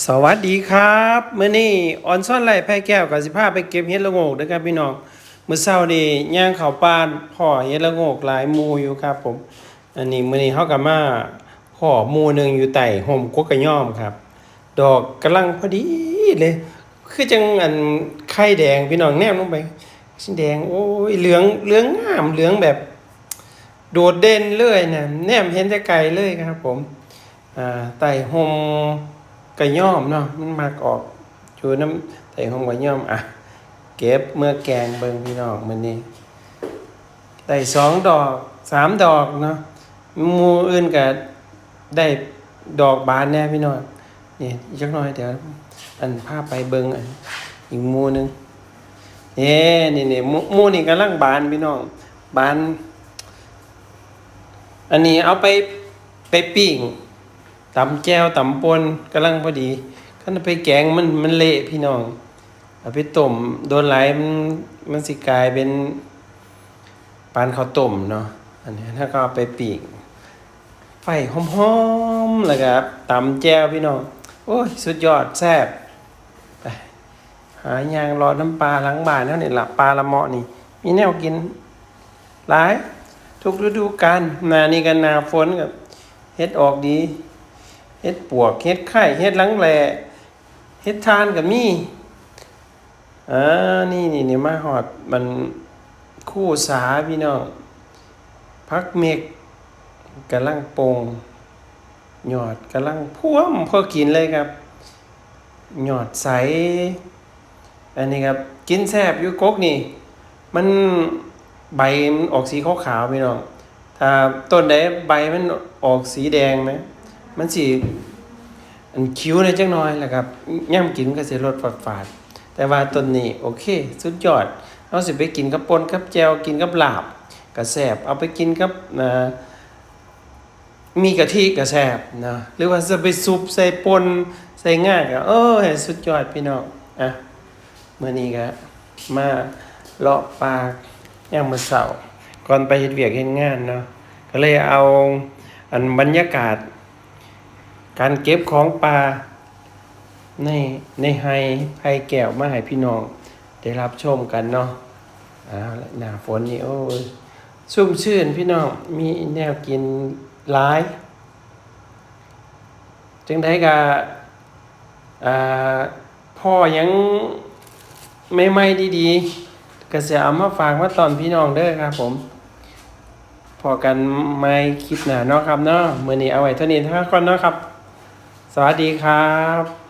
สวัสดีครับมื้อนี้ออนซ่อนไหลไผ่แก้วกับสิพาไปเก็บเห็ดละโงกเด้อครับพี่น้องมื้อเช้านี่ย่างเขาปานพ่อเห็ดละโงกหลายมูอยู่ครับผม อันนี้มื้อนี้เฮาก็มาพ่อมูหนึ่งอยู่ใต้ห่มกกกระย่อมครับ ดอกกำลังพอดีเลย คือจังอันไข่แดงพี่น้องแนมลงไปสีแดงโอ้ยเหลืองเหลืองงามเหลืองแบบ โดดเด่นเลยนะแนมเห็นแต่ไกลเลยครับ ผมอ่าไต่หม กระย่อมเนาะมันมักออกอยู่น้ำไต่หอมกระย่อมอะ เก็บเมื่อแกงเบิงพี่น้องมันนี่ไต่สองดอกสามดอกเนาะมูอื่นก็ได้ดอกบานแน่พี่น้องนี่อีกจักหน่อยเดี๋ยวอันภาพไปเบิงอันอีกมูหนึงเนี่นี่นี่มูหมูนี่กำลังบานพี่น้องบาน อันนี้เอาไปไปปิ้ง ตำแก้วตำปนกำลังพอดีคันไปแกงมันมันเละพี่น้องเอาไปต้มโดนไหลมันมันสิกลายเป็นปานข้าวต้มเนาะอันนี้ถ้าก็ไปปิ้งไฟหอมๆแล้วก็ตำแก้วพี่น้อง โอ้ย สุดยอดแซ่บไปหายางรอน้ำปลาหลังบ้านแล้วนี่ละปลาละเมาะนี่ มีแนวกิน หลาย ทุกฤดูกาลนานี่กันนาฝนกับเฮ็ดออกดี เฮ็ดปวกเฮ็ดไข่เฮ็ดหลังแหลเฮ็ดทานกับมีอ่านี่นี่นี่มาหอดมันคู่สาพี่น้องพักเมกกำลังโปงหยอดกำลังพ่วมพอกินเลยครับ หยอดใส อันนี้ครับ กินแซบอยู่กกนี่ มันใบมันออกสีขาวๆพี่น้องถ้าต้นใดใบมันออกสีแดงไหม มันสีอันคิ้วเลยจังน้อยแหละครับย่ำกินก็สิรสฝาดฝาดแต่ว่าต้นนี้โอเค สุดยอดเอาสิไปกินกับปนกับแจวกินกับลาบกระแสบเอาไปกินกับนะมีกะทิกระแสบนะหรือว่าจะไปซุปใส่ปนใส่ง่ายก็เออสุดยอดพี่น้องอะเมื่อนี้ก็มาเลาะปลาย่างมือเสาก่อนไปเฮ็ดเวียกเฮ็ดงานเนาะก็เลยเอาอันบรรยากาศ การเก็บของปลาในในไฮไฮแก้วมาให้พี่น้อง ได้รับชมกันเนาะอ่าและหน้าฝนนี่โอ้ยชุ่มชื่นพี่น้อง มีแนวกินหลาย จึงได้กะอ่าพ่อยังไม่ไม่ดีๆก็จะเอามาฝากมาตอนพี่น้องเด้อครับผมพอกันไม่คลิปหนาเนาะครับเนาะมื่อนี้เอาไว้เท่านี้เท่าก่อนเนาะครับ สวัสดีครับ